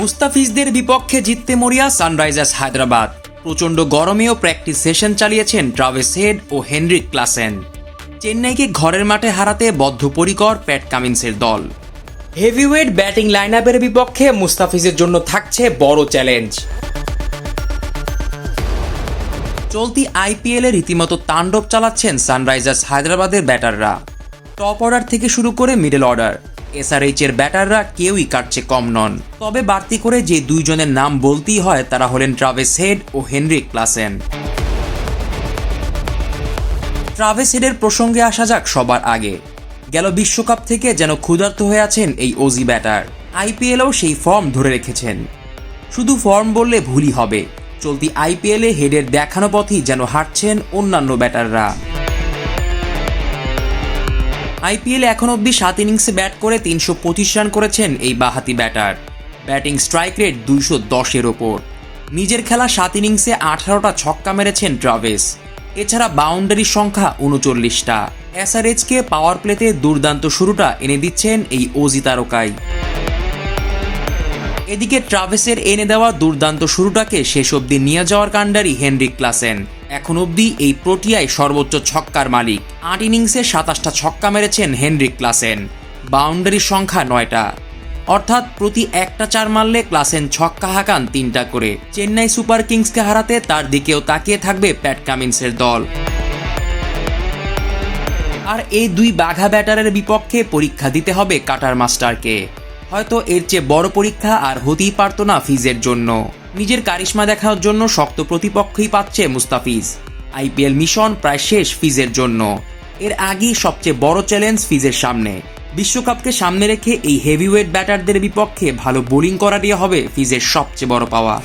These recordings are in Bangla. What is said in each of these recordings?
মুস্তাফিজদের বিপক্ষে জিততে মরিয়া সানরাইজার্স হায়দ্রাবাদ। প্রচণ্ড গরমেও প্র্যাকটিস সেশন চালিয়েছেন ট্রাভেস হেড ও হেনরিক ক্লাসেন। চেন্নাইকে ঘরের মাঠে হারাতে বদ্ধপরিকর প্যাট কামিন্সের দল। হেভিওয়েট ব্যাটিং লাইন আপের বিপক্ষে মুস্তাফিজের জন্য থাকছে বড় চ্যালেঞ্জ চলতি আইপিএলে রীতিমতো তাণ্ডব চালাচ্ছেন সানরাইজার্স হায়দ্রাবাদের ব্যাটাররা। টপ অর্ডার থেকে শুরু করে মিডল অর্ডার এসআরএইচ এর ব্যাটাররা কেউই কাটছে কম নন। তবে বাড়তি করে যে দুইজনের নাম বলতেই হয়, তারা হলেন ট্রাভেস হেড ও হেনরিক ক্লাসেন। ট্রাভেস হেডের প্রসঙ্গে আসা যাক সবার আগে। গেল বিশ্বকাপ থেকে যেন ক্ষুধার্ত হয়ে আছেন এই ওজি ব্যাটার। আইপিএলেও সেই ফর্ম ধরে রেখেছেন। শুধু ফর্ম বললে ভুলই হবে। চলতি আইপিএলে হেডের দেখানো পথই যেন হাঁটছেন অন্যান্য ব্যাটাররা। আইপিএলে এখন অবধি সাত ইনিংসে ব্যাট করে তিনশো পঁচিশ রান করেছেন এই বাহাতি ব্যাটার। ব্যাটিং স্ট্রাইক রেট দুইশো দশের ওপর। নিজের খেলা সাত ইনিংসে আঠারোটা ছক্কা মেরেছেন ট্রাভেস। এছাড়া বাউন্ডারির সংখ্যা উনচল্লিশটা। এসআরএইচকে পাওয়ার প্লেতে দুর্দান্ত শুরুটা এনে দিচ্ছেন এই ওজি তারকাই। এদিকে ট্রাভেসের এনে দেওয়া দুর্দান্ত শুরুটাকে শেষ অবধি নিয়ে যাওয়ার কাণ্ডারি হেনরিক ক্লাসেন। এখন অবধি এই প্রোটিয়ায় সর্বোচ্চ ছক্কার মালিক। আট ইনিংসে সাতাশটা ছক্কা মেরেছেন হেনরিক ক্লাসেন। বাউন্ডারির সংখ্যা নয়টা। অর্থাৎ প্রতি একটা চার মারলে ক্লাসেন ছক্কা হাঁকান তিনটা করে। চেন্নাই সুপার কিংসকে হারাতে তার দিকেও তাকিয়ে থাকবে প্যাট কামিন্সের দল। আর এই দুই বাঘা ব্যাটারের বিপক্ষে পরীক্ষা দিতে হবে কাটার মাস্টারকে। হয়তো এর চেয়ে বড় পরীক্ষা আর হতেই পারতো না ফিজের জন্য। নিজের কারিশ্মা দেখার জন্য শক্ত প্রতিপক্ষই পাচ্ছে মুস্তাফিজ। আইপিএল মিশন প্রায় শেষ ফিজের জন্য। এর আগেই সবচেয়ে বড় চ্যালেঞ্জ ফিজের সামনে। বিশ্বকাপকে সামনে রেখে এই হেভিওয়েট ব্যাটারদের বিপক্ষে ভালো বোলিং করারই হবে ফিজের সবচেয়ে বড় পাওয়া।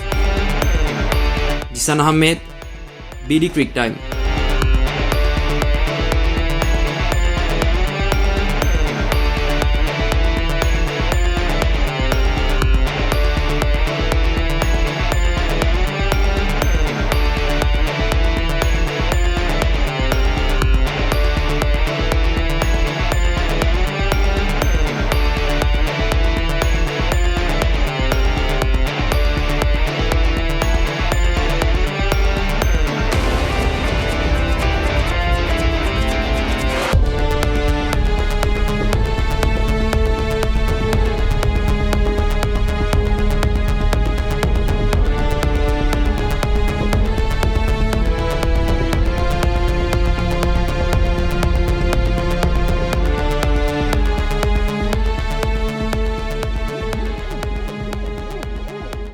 Zisan Ahmed, BD crick time.